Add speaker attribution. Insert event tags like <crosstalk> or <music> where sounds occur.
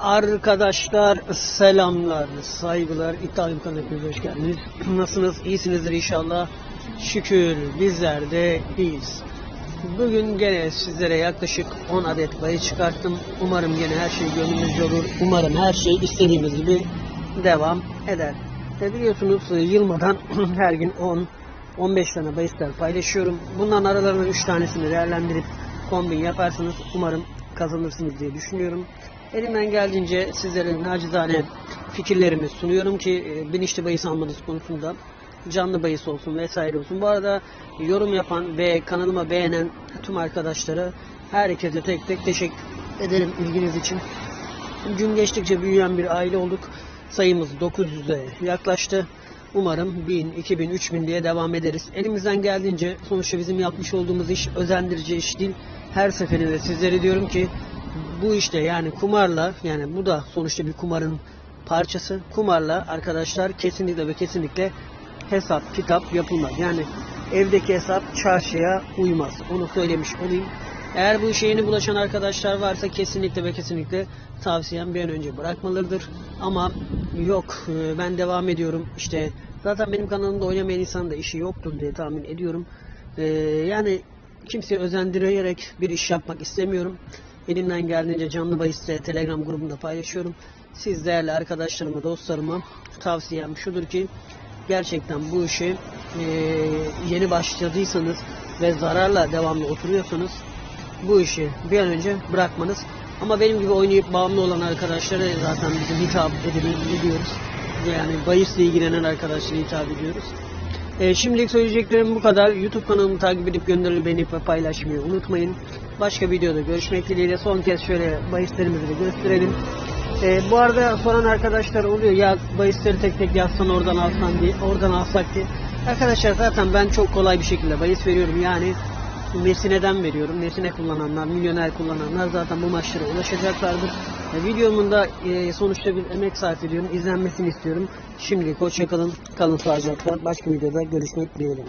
Speaker 1: Arkadaşlar selamlar, saygılar. İddialı kanalına hoş geldiniz. <clears throat> Nasılsınız? İyisinizdir inşallah. Şükür bizler de iyiyiz. Bugün gene sizlere yaklaşık 10 adet bayı çıkarttım. Umarım gene her şey gönlünüzce olur. Umarım her şey istediğimiz gibi devam eder. Ve biliyorsunuz yılmadan <clears throat> her gün 10 15 tane bahisler paylaşıyorum. Bunların aralarından 3 tanesini değerlendirip kombin yaparsınız. Umarım kazanırsınız diye düşünüyorum. Elimden geldiğince sizlere nacizane fikirlerimi sunuyorum ki e, bilinçli bahis almanız konusunda canlı bahis olsun vesaire olsun. Bu arada yorum yapan ve kanalıma beğenen tüm arkadaşlara herkese tek tek teşekkür ederim ilginiz için. Gün geçtikçe büyüyen bir aile olduk. Sayımız 900'e yaklaştı. Umarım 1000, 2000, 3000 diye devam ederiz. Elimizden geldiğince sonuçta bizim yapmış olduğumuz iş özendirici iş değil. Her seferinde sizlere diyorum ki bu işte yani kumarla yani bu da sonuçta bir kumarın parçası. Kumarla arkadaşlar kesinlikle ve kesinlikle hesap kitap yapılmaz. Yani evdeki hesap çarşıya uymaz. Onu söylemiş olayım. Eğer bu işe yeni bulaşan arkadaşlar varsa kesinlikle ve kesinlikle tavsiyem bir an önce bırakmalarıdır. Ama yok e, ben devam ediyorum. İşte zaten benim kanalımda oynamayan insan da işi yoktur diye tahmin ediyorum. E, yani kimseye özendirerek bir iş yapmak istemiyorum. Elimden geldiğince canlı bahiste Telegram grubunda paylaşıyorum. Siz değerli arkadaşlarıma, dostlarıma tavsiyem şudur ki gerçekten bu işi e, yeni başladıysanız ve zararla devamlı oturuyorsanız bu işi bir an önce bırakmanız. Ama benim gibi oynayıp bağımlı olan arkadaşlara zaten bizim hitap ediyoruz. Yani bahisle ilgilenen arkadaşlara hitap ediyoruz. E, şimdilik söyleyeceklerim bu kadar. YouTube kanalımı takip edip gönderili beğenip ve paylaşmayı unutmayın. Başka videoda görüşmek dileğiyle son kez şöyle bahislerimizi de gösterelim. E, bu arada soran arkadaşlar oluyor ya bahisleri tek tek yazsan oradan alsan diye, oradan alsak diye. Arkadaşlar zaten ben çok kolay bir şekilde bahis veriyorum. Yani Mesine'den veriyorum. Mesine kullananlar, milyoner kullananlar zaten bu maçlara ulaşacaklardır. E, videomun da e, sonuçta bir emek sarf ediyorum. İzlenmesini istiyorum. Şimdi hoşça kalın. Kalın sağlıcakla. Başka videoda görüşmek dileğiyle.